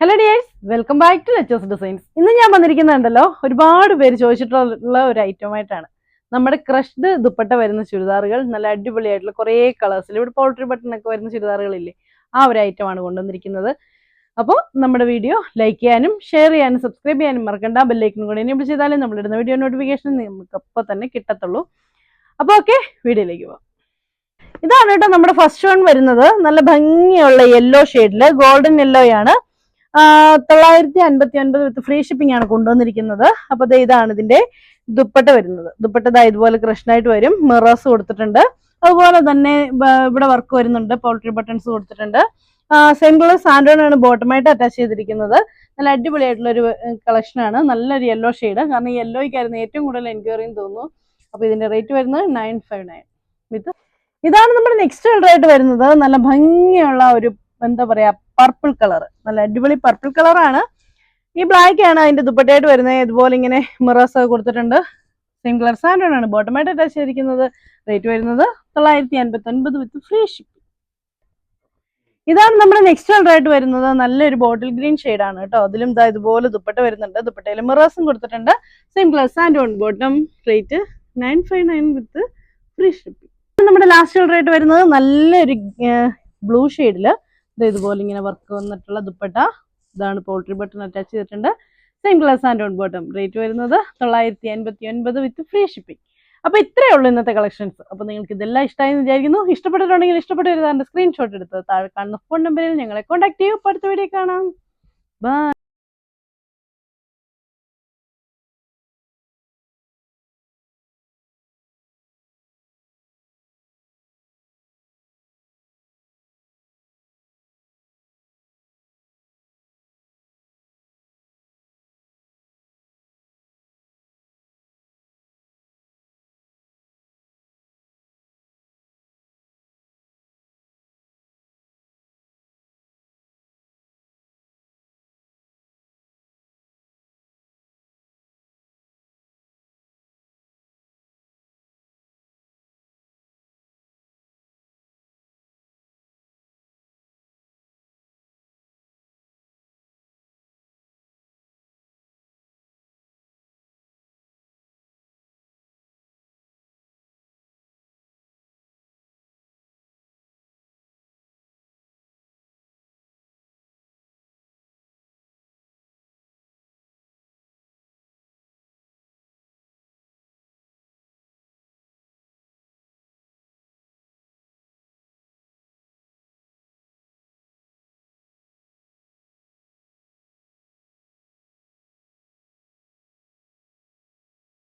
Hello dears welcome back to ലെച്ചേഴ്സ് designs ഇന്ന് ഞാൻ വന്നിരിക്കുന്നുണ്ടല്ലോ ഒരുപാട് പേര് ചോദിച്ചിട്ടുള്ള ഒരു ഐറ്റം ആയിട്ടാണ്. നമ്മുടെ ക്രഷ്ഡ് ദുപ്പട്ട വരുന്ന ചുരിദാറുകൾ നല്ല അടിപൊളിയായിട്ടുള്ള കുറേ കളേഴ്സിൽ ഇവിടെ പോൾട്രി ബട്ടൺ ഒക്കെ വരുന്ന ചുരിദാറുകളില്ലേ ആ ഒരു ഐറ്റമാണ് കൊണ്ടുവന്നിരിക്കുന്നത്. അപ്പോൾ നമ്മുടെ വീഡിയോ ലൈക്ക് ചെയ്യാനും ഷെയർ ചെയ്യാനും സബ്സ്ക്രൈബ് ചെയ്യാനും മറക്കണ്ട. ബെല്ലൈക്കനും കൂടി എനേബിൾ ചെയ്താലേ നമ്മളിടുന്ന വീഡിയോ നോട്ടിഫിക്കേഷൻ നമുക്ക് അപ്പോൾ തന്നെ കിട്ടത്തുള്ളൂ. അപ്പോൾ ഓക്കെ വീഡിയോയിലേക്ക് പോവാം. ഇതാണ് കേട്ടോ നമ്മുടെ ഫസ്റ്റ് വൺ വരുന്നത്. നല്ല ഭംഗിയുള്ള യെല്ലോ ഷെയ്ഡിൽ ഗോൾഡൻ യെല്ലോയാണ് തൊള്ളായിരത്തി അൻപത്തി ഒൻപത് വിത്ത് ഫ്രീ ഷിപ്പിംഗ് ആണ് കൊണ്ടുവന്നിരിക്കുന്നത്. അപ്പൊ ഇതാണ് ഇതിന്റെ ദുപ്പട്ട വരുന്നത്. ദുപ്പട്ട ഇതുപോലെ കൃഷ്ണായിട്ട് വരും. മിറേഴ്സ് കൊടുത്തിട്ടുണ്ട്. അതുപോലെ തന്നെ ഇവിടെ വർക്ക് വരുന്നുണ്ട്. പോൾട്രി ബട്ടൺസ് കൊടുത്തിട്ടുണ്ട്. സെയിം കളർ സാൻഡോൺ ആണ് ബോട്ടമായിട്ട് അറ്റാച്ച് ചെയ്തിരിക്കുന്നത്. നല്ല അടിപൊളിയായിട്ടുള്ള ഒരു കളക്ഷൻ ആണ്. നല്ലൊരു യെല്ലോ ഷെയ്ഡ് കാരണം യെല്ലോയ്ക്കായിരുന്നു ഏറ്റവും കൂടുതൽ എൻക്വയറി എന്ന് തോന്നുന്നു. അപ്പൊ ഇതിന്റെ റേറ്റ് വരുന്നത് നയൻ ഫൈവ് നയൻ വിത്ത് ഇതാണ് നമ്മുടെ നെക്സ്റ്റ് കളർ ആയിട്ട് വരുന്നത്. നല്ല ഭംഗിയുള്ള ഒരു എന്താ പറയാ പർപ്പിൾ കളർ നല്ല അടിപൊളി പർപ്പിൾ കളറാണ് ഈ ബ്ലാക്ക് ആണ് അതിന്റെ ദുപ്പട്ടയായിട്ട് വരുന്നത്. ഇതുപോലെ ഇങ്ങനെ മിറേഴ്സ് ഒക്കെ കൊടുത്തിട്ടുണ്ട്. സെയിം കളർ സാൻഡോൺ ആണ്. ബോട്ടമായിട്ട് അറ്റാച്ച് ചെയ്തിരിക്കുന്നത്. റേറ്റ് വരുന്നത് തൊള്ളായിരത്തി അൻപത്തി ഒൻപത് വിത്ത് ഫ്രീ ഷിപ്പ് ഇതാണ് നമ്മുടെ നെക്സ്റ്റ് കളർ ആയിട്ട് വരുന്നത്. നല്ലൊരു ബോട്ടിൽ ഗ്രീൻ ആണ് കേട്ടോ. അതിലും ഇതാ ഇതുപോലെ ദുപ്പട്ട വരുന്നുണ്ട്. ദുപ്പട്ടയിൽ മിറേഴ്സും കൊടുത്തിട്ടുണ്ട്. Same colour സാൻഡോൺ bottom rate nine five nine with free shipping നമ്മുടെ ലാസ്റ്റ് കളർ ആയിട്ട് വരുന്നത് നല്ലൊരു ബ്ലൂ ഷെയ്ഡിൽ ഇതുപോലെ ഇങ്ങനെ വർക്ക് വന്നിട്ടുള്ള ദുപ്പട്ട. ഇതാണ് പോൾട്രി ബട്ടൺ അറ്റാച്ച് ചെയ്തിട്ടുണ്ട്. Same glass and on bottom rate വരുന്നത് തൊള്ളായിരത്തി അൻപത്തി ഒൻപത് വിത്ത് ഫ്രീ ഷിപ്പിംഗ് അപ്പോൾ ഇത്രയേ ഉള്ളൂ ഇന്നത്തെ കളക്ഷൻസ് അപ്പോൾ നിങ്ങൾക്ക് ഇതെല്ലാം ഇഷ്ടമായി എന്ന് വിചാരിക്കുന്നു. ഇഷ്ടപ്പെട്ടിട്ടുണ്ടെങ്കിൽ ഇഷ്ടപ്പെട്ട സ്ക്രീൻഷോട്ട് എടുത്ത് താഴെ കാണുന്ന ഫോൺ നമ്പറിൽ ഞങ്ങളെ കോൺടാക്ട് ചെയ്യൂ. അടുത്ത വീഡിയോ കാണാം. ബൈ